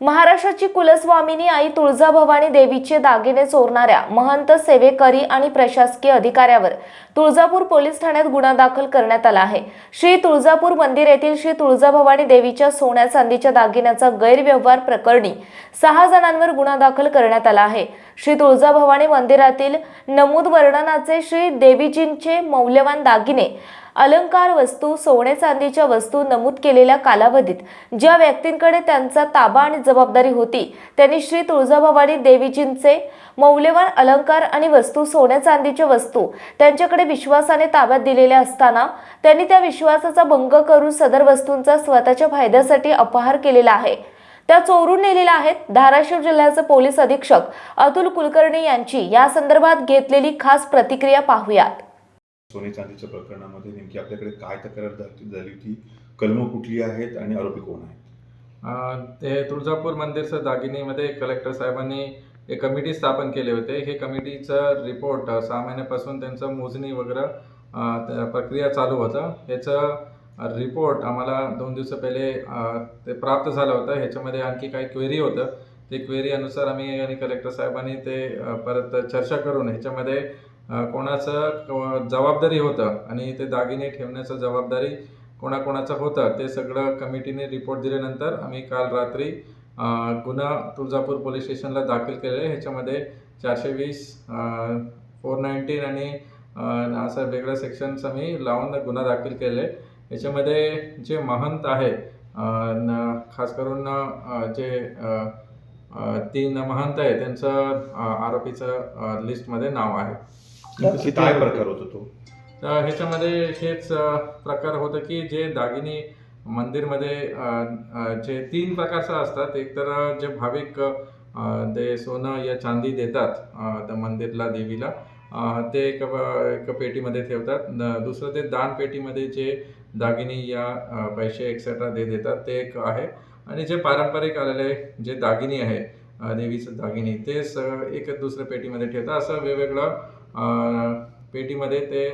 महाराष्ट्राची कुलस्वामिनी आई तुळजाभवानी देवीचे दागिने चोरणाऱ्या महंत सेवेकरी आणि प्रशासकीय अधिकाऱ्यावर तुळजापूर पोलीस ठाण्यात गुन्हा दाखल करण्यात आला आहे. श्री तुळजापूर मंदिर येथील श्री तुळजाभवानी देवीच्या सोन्या चांदीच्या दागिन्याचा गैरव्यवहार प्रकरणी सहा जणांवर गुन्हा दाखल करण्यात आला आहे. श्री तुळजाभवानी मंदिरातील नमूद वर्णनाचे श्री देवीजींचे मौल्यवान दागिने अलंकार वस्तू सोने चांदीच्या वस्तू नमूद केलेल्या कालावधीत ज्या व्यक्तींकडे त्यांचा ताबा आणि जबाबदारी होती त्यांनी श्री तुळजाभवानी देवीजींचे मौल्यवान अलंकार आणि वस्तू सोन्या चांदीच्या वस्तू त्यांच्याकडे विश्वासाने ताब्यात दिलेल्या असताना त्यांनी त्या विश्वासाचा भंग करून सदर वस्तूंचा स्वतःच्या फायद्यासाठी अपहार केलेला आहे. त्या चोरून नेलेल्या आहेत धाराशिव जिल्ह्याचे पोलीस अधीक्षक अतुल कुलकर्णी यांची. या संदर्भात घेतलेली खास प्रतिक्रिया पाहूयात. सोने चांदीच्या प्रकरणामध्ये नेमकी आपल्याकडे काय तक्रार झाली झाली होती? कलम कुठली आहेत आणि आरोपी कोण आहेत? ते तुळजापूर मंदिरचं दागिनीमध्ये कलेक्टर साहेबांनी एक कमिटी स्थापन केले होते. हे कमिटीचं रिपोर्ट सहा महिन्यापासून त्यांचं मोजणी वगैरे प्रक्रिया चालू होतं. ह्याचं रिपोर्ट आम्हाला दोन दिवस पहिले ते प्राप्त झालं होतं. ह्याच्यामध्ये आणखी काही क्वेरी होतं. ते क्वेरी अनुसार आम्ही आणि कलेक्टर साहेबांनी ते परत चर्चा करून ह्याच्यामध्ये कोणाचं क- जबाबदारी होतं आणि ते दागिने ठेवण्याचं जबाबदारी कोणाकोणाचं होतं ते सगळं कमिटीने रिपोर्ट दिल्यानंतर आम्ही काल रात्री गुन्हा तुळजापूर पोलीस स्टेशनला दाखल केले ह्याच्यामध्ये चारशे वीस फोर नाईन्टीन आणि असं वेगळं सेक्शन्स आम्ही लावून गुन्हा दाखल केले. याच्यामध्ये जे महंत आहे न- खास करून जे तीन महंत आहे. त्यांचं आरोपीचं लिस्टमध्ये नाव आहे. काय प्रकार होता तो? तर ह्याच्यामध्ये हेच प्रकार होतं की जे दागिने मंदिरमध्ये जे तीन प्रकारचं असतात. एक तर जे भाविक ते सोनं या चांदी देतात त्या मंदिरला देवीला. ते एक एक पेटीमध्ये ठेवतात. दुसरं ते दान पेटीमध्ये जे दागिने या पैसे एक्सेट्रा ते देतात ते एक आहे. आणि जे पारंपरिक आलेले जे दागिने आहे देवीचं दागिने ते स एक दुसऱ्या पेटीमध्ये ठेवतात. असं वेगवेगळं पेटीमध्ये ते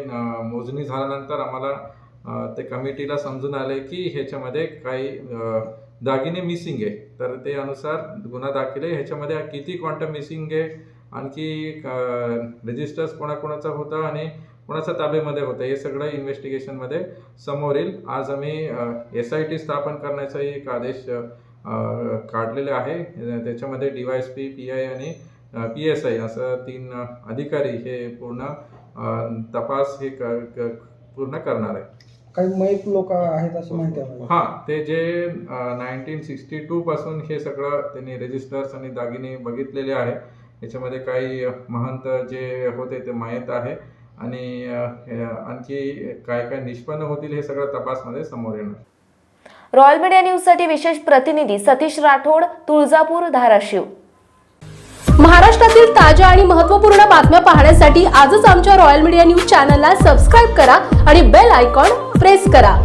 मोजणी झाल्यानंतर आम्हाला ते कमिटीला समजून आले की ह्याच्यामध्ये काही दागिने मिसिंग आहे. तर ते अनुसार गुन्हा दाखल आहे. ह्याच्यामध्ये किती क्वांटम मिसिंग आहे? आणखी रजिस्टर्स कोणाकोणाचा होता? आणि कोणाच्या ताब्यामध्ये होतं? हे सगळं इन्व्हेस्टिगेशनमध्ये समोर येईल. आज आम्ही एस आय टी स्थापन करण्याचाही एक आदेश काढलेले आहे. त्याच्यामध्ये D Y S P P I आणि पी एस आय असं तीन अधिकारी हे पूर्ण तपास हे पूर्ण करणार आहे. काही मयत लोक आहेत असं माहिती आहे हा ते जे नाईन्टीन सिक्स्टी टू पासून हे सगळं त्यांनी रजिस्टर्स आणि दागिने बघितलेले आहे. याच्यामध्ये काही महंत जे होते ते माहीत आहे. आणि आणखी काय काय निष्पन्न होतील हे सगळं तपासमध्ये समोर येणार. रॉयल मीडिया न्यूजसाठी विशेष प्रतिनिधी सतीश राठोड तुळजापूर धाराशिव. महाराष्ट्रातील ताज्या आणि महत्त्वपूर्ण बातम्या पाहण्यासाठी आजच आमच्या रॉयल मीडिया न्यूज चॅनलला सबस्क्राईब करा आणि बेल आयकॉन प्रेस करा.